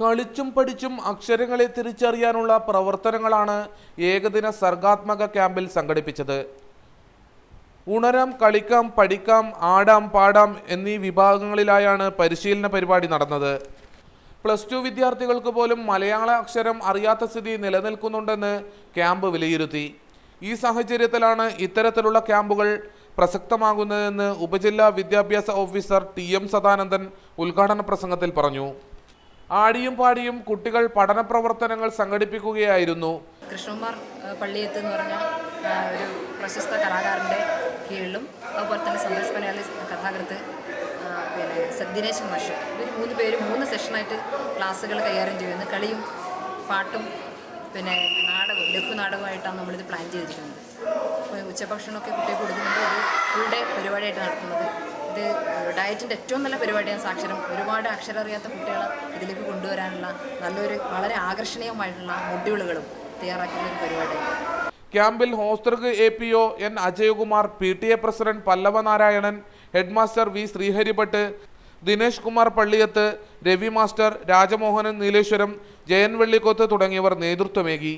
കളിച്ചും പഠിച്ചും അക്ഷരങ്ങളെ തിരിച്ചറിയാനുള്ള പ്രവർത്തനങ്ങളാണ് ഏകദിന സർഗാത്മക ക്യാമ്പിൽ സംഘടിപ്പിച്ചത്. ഉണരാം കളിക്കാം പഠിക്കാം ആടാം പാടാം എന്നീ വിഭാഗങ്ങളിലായാണ് പരിശീലന പരിപാടി നടന്നത്. പ്ലസ് ടു വിദ്യാർത്ഥികൾക്ക് പോലും മലയാള അക്ഷരം അറിയാത്ത സ്ഥിതി നിലനിൽക്കുന്നുണ്ടെന്ന് ക്യാമ്പ് വിലയിരുത്തി. ഈ സാഹചര്യത്തിലാണ് ഇത്തരത്തിലുള്ള ക്യാമ്പുകൾ പ്രസക്തമാകുന്നതെന്ന് ഉപജില്ലാ വിദ്യാഭ്യാസ ഓഫീസർ ടി എം സദാനന്ദൻ ഉദ്ഘാടന പ്രസംഗത്തിൽ പറഞ്ഞു. ആടിയും പാടിയും കുട്ടികൾ പഠന പ്രവർത്തനങ്ങൾ സംഘടിപ്പിക്കുകയായിരുന്നു. കൃഷ്ണകുമാർ പള്ളിയത്ത് എന്ന് പറഞ്ഞ ഒരു പ്രശസ്ത കലാകാരന്റെ കീഴിലും അതുപോലെ തന്നെ സന്തോഷ് മലയാളി കഥാകൃത്ത് പിന്നെ സദ്ദിനേശൻ മാഷ്. ഇവർ മൂന്ന് പേരും മൂന്ന് സെഷനായിട്ട് ക്ലാസ്സുകൾ കൈകാര്യം ചെയ്യുന്നു. കളിയും പാട്ടും പിന്നെ നാടകവും ലഘു നാടകമായിട്ടാണ് നമ്മളിത് പ്ലാൻ ചെയ്തിരിക്കുന്നത്. ഉച്ചഭക്ഷണമൊക്കെ കുട്ടികൾക്ക് കൊടുക്കുന്നുണ്ട്. ഒരു ഫുൾ ഡേ പരിപാടിയായിട്ട് നടത്തുന്നത് ഇത് ഡയറ്റിന്റെ ഏറ്റവും നല്ല പരിപാടിയാണ് സാക്ഷരം. ഒരുപാട് അക്ഷരം അറിയാത്ത കുട്ടികളെ ഇതിലേക്ക് കൊണ്ടുവരാനുള്ള നല്ലൊരു വളരെ ആകർഷണീയമായിട്ടുള്ള മൊഡ്യൂളുകളും തയ്യാറാക്കുന്ന ഒരു പരിപാടിയാണ് ക്യാമ്പിൽ ഹോസ്റ്റർക്ക് A P O N Ajayakumar P T A president Pallava Narayanan headmaster V Sreeharibhat Dinesh Kumar Palliyath Ravi master Rajamohanan Nileshwaram Jayan Vellikoth തുടങ്ങിയവർ നേതൃത്വമേകി.